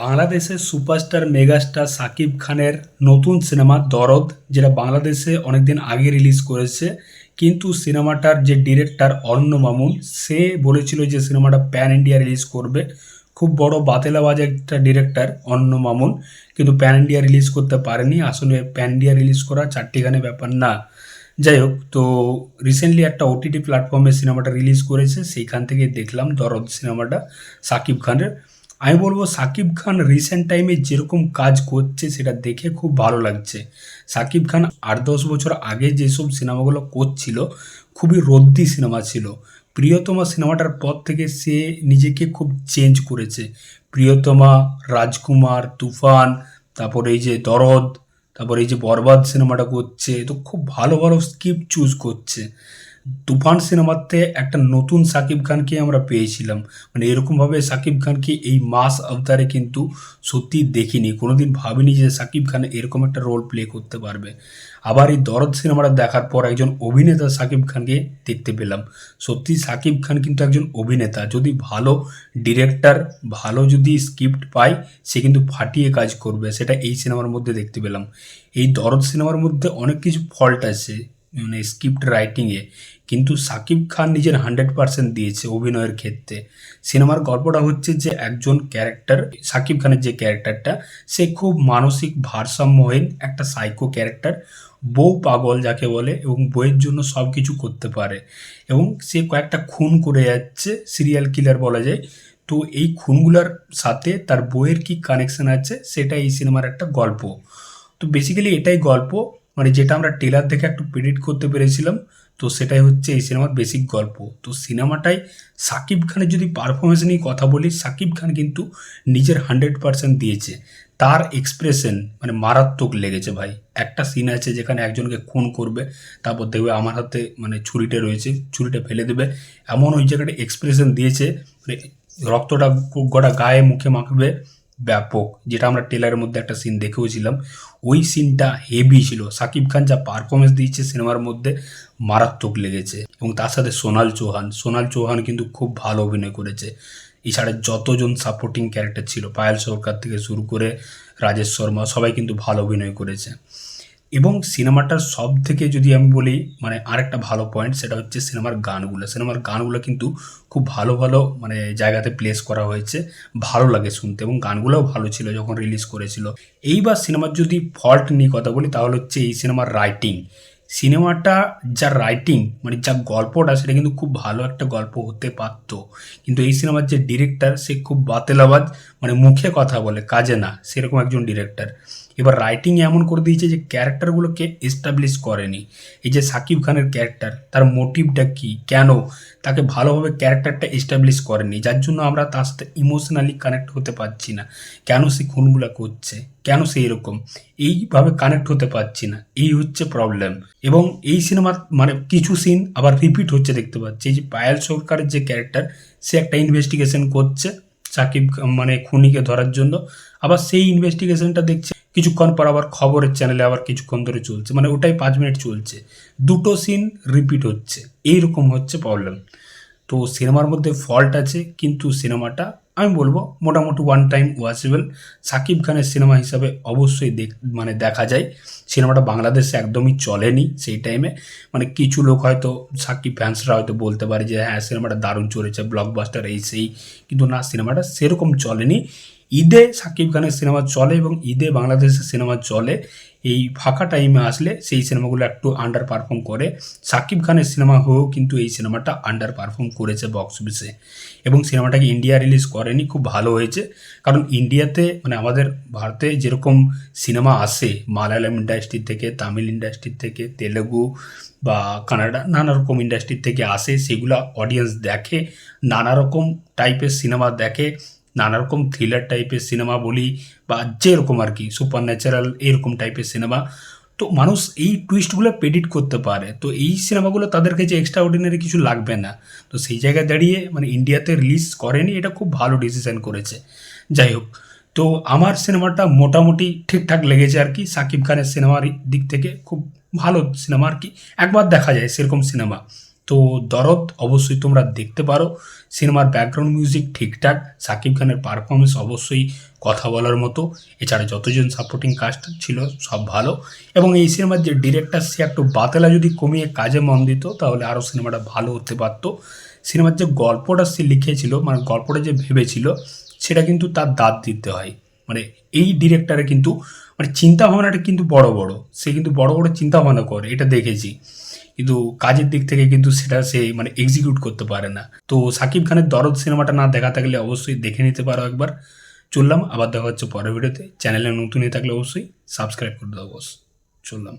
বাংলাদেশের superstar megastar Shakib খানের নতুন সিনেমা দরদ, যেটা বাংলাদেশে অনেকদিন আগে রিলিজ করেছে, কিন্তু সিনেমাটার যে ডিরেক্টর অরণ্য মামুন, সে বলেছিল যে সিনেমাটা প্যান ইন্ডিয়া রিলিজ করবে। খুব বড় বাতেলাবাজ একটা ডিরেক্টর অরণ্য মামুন, কিন্তু প্যান ইন্ডিয়া রিলিজ করতে পারেনি। আসলে প্যান ইন্ডিয়া রিলিজ করা চারটি গানে ব্যাপার না। যাই হোক, তো রিসেন্টলি একটা ওটিটি প্ল্যাটফর্মে সিনেমাটা রিলিজ করেছে, সেইখান থেকে দেখলাম দরদ সিনেমাটা সাকিব খানের। আমি বলব সাকিব খান রিসেন্ট টাইমে যেরকম কাজ করছে, সেটা দেখে খুব ভালো লাগছে। সাকিব খান আট দশ বছর আগে যেসব সিনেমাগুলো করছিল, খুবই রদ্দি সিনেমা ছিল। প্রিয়তমা সিনেমাটার পর থেকে সে নিজেকে খুব চেঞ্জ করেছে। প্রিয়তমা, রাজকুমার, তুফান, তারপর এই যে দরদ, তারপর এই যে বরবাদ সিনেমাটা করছে, তো খুব ভালো ভালো স্ক্রিপ্ট চুজ করছে। তুফান সিনেমাতে একটা নতুন সাকিব খানকে আমরা পেয়েছিলাম। মানে এরকমভাবে সাকিব খানকে এই মাস অবতারে কিন্তু সত্যি দেখিনি। কোনোদিন ভাবিনি যে সাকিব খান এরকম একটা রোল প্লে করতে পারবে। আবার এই দরদ সিনেমাটা দেখার পর একজন অভিনেতা সাকিব খানকে দেখতে পেলাম। সত্যি সাকিব খান কিন্তু একজন অভিনেতা। যদি ভালো ডিরেক্টর ভালো যদি স্ক্রিপ্ট পায়, সে কিন্তু ফাটিয়ে কাজ করবে। সেটা এই সিনেমার মধ্যে দেখতে পেলাম। এই দরদ সিনেমার মধ্যে অনেক কিছু ফল্ট আছে। মানে স্ক্রিপ্ট রাইটিংয়ে কিন্তু সাকিব খান নিজের হান্ড্রেড পার্সেন্ট দিয়েছে অভিনয়ের ক্ষেত্রে। সিনেমার গল্পটা হচ্ছে যে একজন ক্যারেক্টার সাকিব খানের যে ক্যারেক্টারটা সে খুব মানসিক ভারসাম্যহীন একটা সাইকো ক্যারেক্টার বউ পাগল যাকে বলে, এবং বইয়ের জন্য সব কিছু করতে পারে। এবং সে কয়েকটা খুন করে যাচ্ছে সিরিয়াল কিলার বলা যায়। তো এই খুনগুলোর সাথে তার বইয়ের কি কানেকশন আছে সেটা এই সিনেমার একটা গল্প। তো বেসিক্যালি এটাই গল্প। মানে যেটা আমরা টেলার দেখে একটু প্রেডিক্ট করতে পেরেছিলাম, তো সেটাই হচ্ছে এই সিনেমার বেসিক গল্প। তো সিনেমাটায় সাকিব খানের যদি পারফরমেন্স নিয়ে কথা বলি, সাকিব খান কিন্তু নিজের হান্ড্রেড পার্সেন্ট দিয়েছে। তার এক্সপ্রেশন মানে মারাত্মক লেগেছে ভাই। একটা সিন আছে যেখানে একজনকে খুন করবে, তারপর দেখবে আমার হাতে মানে ছুরিটা রয়েছে, ছুরিটা ফেলে দেবে। এমন ওই জায়গাটা এক্সপ্রেশন দিয়েছে মানে রক্তটা গোটা গায়ে, মুখে মাখবে। ব্যাপক, যেটা আমরা টেলারের মধ্যে একটা সিন দেখেওছিলাম। ওই সিনটা হেভি ছিল। সাকিব খান যা পারফরমেন্স দিয়েছে সিনেমার মধ্যে মারাত্মক লেগেছে। এবং তার সাথে সোনাল চৌহান। সোনাল চৌহান কিন্তু খুব ভালো অভিনয় করেছে। এছাড়া যতজন সাপোর্টিং ক্যারেক্টার ছিল, পায়েল সরকার থেকে শুরু করে রাজেশ শর্মা, সবাই কিন্তু ভালো অভিনয় করেছে। এবং সিনেমাটার সব থেকে যদি আমি বলি মানে আরেকটা ভালো পয়েন্ট সেটা হচ্ছে সিনেমার গানগুলো। সিনেমার গানগুলো কিন্তু খুব ভালো ভালো মানে জায়গাতে প্লেস করা হয়েছে। ভালো লাগে শুনতে এবং গানগুলোও ভালো ছিল যখন রিলিজ করেছিল। এইবার সিনেমার যদি ফল্ট নিয়ে কথা বলি, তাহলে হচ্ছে এই সিনেমার রাইটিং সিনেমাটা যা রাইটিং মানে যা গল্পটা, সেটা কিন্তু খুব ভালো একটা গল্প হতে পারতো। কিন্তু এই সিনেমার যে ডিরেক্টর সে খুব বাতেলাবাজ মানে মুখে কথা বলে, কাজে না। সেরকম একজন ডিরেক্টর এবার রাইটিং এমন করে দিয়েছে যে ক্যারেক্টারগুলোকে এস্টাবলিশ করেনি। এই যে সাকিব খানের ক্যারেক্টার তার মোটিভটা কি, কেন তাকে ভালোভাবে ক্যারেক্টারটা এস্টাবলিশ করেনি, যার জন্য আমরা তার সাথে ইমোশনালি কানেক্ট হতে পারছি না, কেন সে খুনগুলো করছে, কেন সে এরকম, এইভাবে কানেক্ট হতে পারছি না, এই হচ্ছে প্রবলেম এবং এই সিনেমার মানে কিছু সিন আবার রিপিট হচ্ছে দেখতে পাচ্ছি, এই যে পায়েল সরকারের যে ক্যারেক্টার সে একটা ইনভেস্টিগেশন করছে সাকিব মানে খুনিকে ধরার জন্য। আবার সেই ইনভেস্টিগেশনটা দেখছে, কিছুক্ষণ পর আবার খবরের চ্যানেলে আবার কিছুক্ষণ ধরে চলছে। মানে ওটাই পাঁচ মিনিট চলছে। দুটো সিন রিপিট হচ্ছে। এইরকম হচ্ছে প্রবলেম তো সিনেমার মধ্যে ফল্ট আছে, কিন্তু সিনেমাটা আমি বলব মোটামুটি ওয়ান টাইম ওয়াচেবল সাকিব খানের সিনেমা হিসাবে অবশ্যই দেখ মানে দেখা যায়। সিনেমাটা বাংলাদেশে একদমই চলেনি সেই টাইমে মানে কিছু লোক হয়তো সাকিব ফ্যান্সরা হয়তো বলতে পারে যে হ্যাঁ সিনেমাটা দারুণ চলেছে ব্লকবাস্টার এই সেই। কিন্তু না সিনেমাটা সেরকম চলেনি। ঈদে সাকিব খানের সিনেমা চলে এবং ঈদে বাংলাদেশের সিনেমা চলে, এই ফাঁকা টাইমে আসলে সেই সিনেমাগুলো একটু আন্ডার পারফর্ম করে। সাকিব খানের সিনেমা হয়েও কিন্তু এই সিনেমাটা আন্ডার পারফর্ম করেছে বক্স অফিসে এবং সিনেমাটাকে ইন্ডিয়া রিলিজ করেনি, খুব ভালো হয়েছে। কারণ ইন্ডিয়াতে মানে আমাদের ভারতে যেরকম সিনেমা আসে, মালায়ালাম ইন্ডাস্ট্রি থেকে, তামিল ইন্ডাস্ট্রি থেকে, তেলেগু বা কানাডা, নানা রকম ইন্ডাস্ট্রি থেকে আসে, সেগুলো অডিয়েন্স দেখে, নানা রকম টাইপের সিনেমা দেখে নানা রকম থ্রিলার টাইপের সিনেমা বলি বা যেরকম আর কি সুপার ন্যাচারাল এরকম টাইপের সিনেমা তো মানুষ এই টুইস্টগুলো প্রেডিক্ট করতে পারে। তো এই সিনেমাগুলো তাদের কাছে এক্সট্রা অর্ডিনারি কিছু লাগবে না। তো সেই জায়গায় দাঁড়িয়ে মানে ইন্ডিয়াতে রিলিজ করেনি, এটা খুব ভালো ডিসিশন করেছে। যাই হোক, তো আমার সিনেমাটা মোটামুটি ঠিকঠাক লেগেছে আর কি। সাকিব খানের সিনেমার দিক থেকে খুব ভালো সিনেমা আর কি। একবার দেখা যায় সেরকম সিনেমা। তো দরদ অবশ্যই তোমরা দেখতে পারো। সিনেমার ব্যাকগ্রাউন্ড মিউজিক ঠিকঠাক, সাকিব খানের পারফরমেন্স অবশ্যই কথা বলার মতো। এছাড়া যতজন সাপোর্টিং কাস্ট ছিল, সব ভালো। এবং এই সিনেমার যে ডিরেক্টর সে একটু বাতেলা যদি কমিয়ে কাজে মন দিত, তাহলে আরও সিনেমাটা ভালো হতে পারত। সিনেমার যে গল্পটা সে লিখেছিল মানে গল্পটা যে ভেবেছিল, সেটা কিন্তু তার দাঁত দিতে হয়। মানে এই ডিরেক্টরে কিন্তু মানে চিন্তা ভাবনাটা কিন্তু বড় বড়। সে কিন্তু বড় বড় চিন্তা ভাবনা করে, এটা দেখেছি। কিন্তু কাজের দিক থেকে কিন্তু সেটা সে মানে এক্সিকিউট করতে পারে না। তো সাকিব খানের দরদ সিনেমাটা না দেখা থাকলে অবশ্যই দেখে নিতে পারো একবার। চললাম, আবার দেখা হচ্ছে পরের ভিডিওতে। চ্যানেলে নতুন হয়ে থাকলে অবশ্যই সাবস্ক্রাইব করে দেবো চললাম।